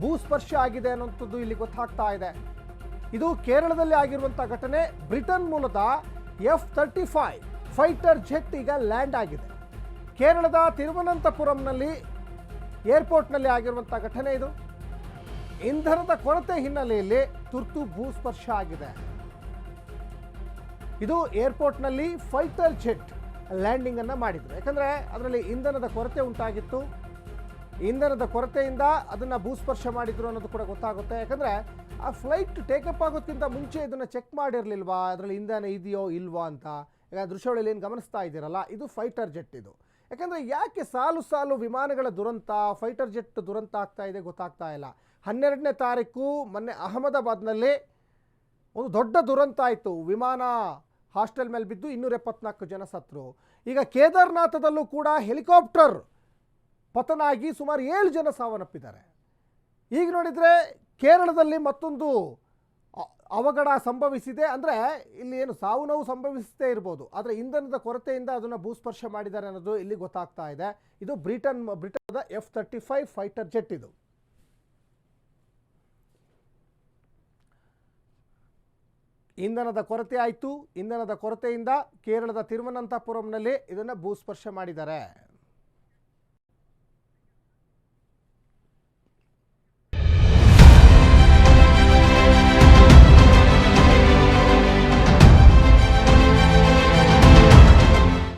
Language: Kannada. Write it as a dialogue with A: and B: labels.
A: ಭೂಸ್ಪರ್ಶ ಆಗಿದೆ ಅನ್ನೋಂಥದ್ದು ಇಲ್ಲಿ ಗೊತ್ತಾಗ್ತಾ ಇದೆ. ಇದು ಕೇರಳದಲ್ಲಿ ಆಗಿರುವಂಥ ಘಟನೆ. ಬ್ರಿಟನ್ ಮೂಲದ F thirty five fighter jet ಈಗ ಲ್ಯಾಂಡ್ ಆಗಿದೆ. ಕೇರಳದ ತಿರುವನಂತಪುರಂನಲ್ಲಿ ಏರ್ಪೋರ್ಟ್ನಲ್ಲಿ ಆಗಿರುವಂಥ ಘಟನೆ ಇದು. ಇಂಧನದ ಕೊರತೆ ಹಿನ್ನೆಲೆಯಲ್ಲಿ ತುರ್ತು ಭೂಸ್ಪರ್ಶ ಆಗಿದೆ. ಇದು ಏರ್ಪೋರ್ಟ್ನಲ್ಲಿ ಫೈಟರ್ ಜೆಟ್ ಲ್ಯಾಂಡಿಂಗ್ ಮಾಡಿದರು ಮಾಡಿದ್ರು. ಯಾಕಂದ್ರೆ ಅದರಲ್ಲಿ ಇಂಧನದ ಕೊರತೆ ಉಂಟಾಗಿತ್ತು. ಇಂಧನದ ಕೊರತೆಯಿಂದ ಅದನ್ನ ಭೂಸ್ಪರ್ಶ ಮಾಡಿದ್ರು ಅನ್ನೋದು ಕೂಡ ಗೊತ್ತಾಗುತ್ತೆ. ಯಾಕಂದ್ರೆ ಆ ಫ್ಲೈಟ್ ಟೇಕಪ್ ಆಗೋದಕ್ಕಿಂತ ಮುಂಚೆ ಇದನ್ನ ಚೆಕ್ ಮಾಡಿರಲಿಲ್ವಾ? ಅದರಲ್ಲಿ ಇಂಧನ ಇದೆಯೋ ಇಲ್ವಾ ಅಂತ. ಈಗ ದೃಶ್ಯಗಳಲ್ಲಿ ಏನು ಗಮನಿಸ್ತಾ ಇದ್ದೀರಲ್ಲ, ಇದು ಫೈಟರ್ ಜೆಟ್ ಇದು. ಯಾಕಂದ್ರೆ ಯಾಕೆ ಸಾಲು ಸಾಲು ವಿಮಾನಗಳ ದುರಂತ ಫೈಟರ್ ಜೆಟ್ ದುರಂತ ಆಗ್ತಾ ಇದೆ ಗೊತ್ತಾಗ್ತಾ ಇಲ್ಲ. ಹನ್ನೆರಡನೇ ತಾರೀಕು ಮೊನ್ನೆ ಅಹಮದಾಬಾದ್ನಲ್ಲಿ ಒಂದು ದೊಡ್ಡ ದುರಂತ ಆಯಿತು. ವಿಮಾನ ಹಾಸ್ಟೆಲ್ ಮೇಲೆ ಬಿದ್ದು ಇನ್ನೂರ ಎಪ್ಪತ್ನಾಲ್ಕು ಜನ ಸತ್ರು. ಈಗ ಕೇದಾರ್ನಾಥದಲ್ಲೂ ಕೂಡ ಹೆಲಿಕಾಪ್ಟರ್ ಪತನ ಆಗಿ ಸುಮಾರು ಏಳು ಜನ ಸಾವನ್ನಪ್ಪಿದ್ದಾರೆ. ಈಗ ನೋಡಿದರೆ ಕೇರಳದಲ್ಲಿ ಮತ್ತೊಂದು ಅವಘಡ ಸಂಭವಿಸಿದೆ. ಅಂದರೆ ಇಲ್ಲಿ ಏನು ಸಾವು ನೋವು ಸಂಭವಿಸದೇ ಇರ್ಬೋದು. ಆದರೆ ಇಂಧನದ ಕೊರತೆಯಿಂದ ಅದನ್ನು ಭೂಸ್ಪರ್ಶ ಮಾಡಿದ್ದಾರೆ ಅನ್ನೋದು ಇಲ್ಲಿ ಗೊತ್ತಾಗ್ತಾ ಇದೆ. ಇದು Britain, ಬ್ರಿಟನ್ದ F thirty five fighter jet ಇದು. ಇಂಧನದ ಕೊರತೆ ಆಯಿತು. ಇಂಧನದ ಕೊರತೆಯಿಂದ ಕೇರಳದ ತಿರುವನಂತಪುರಂನಲ್ಲಿ ಇದನ್ನು ಭೂಸ್ಪರ್ಶ ಮಾಡಿದ್ದಾರೆ.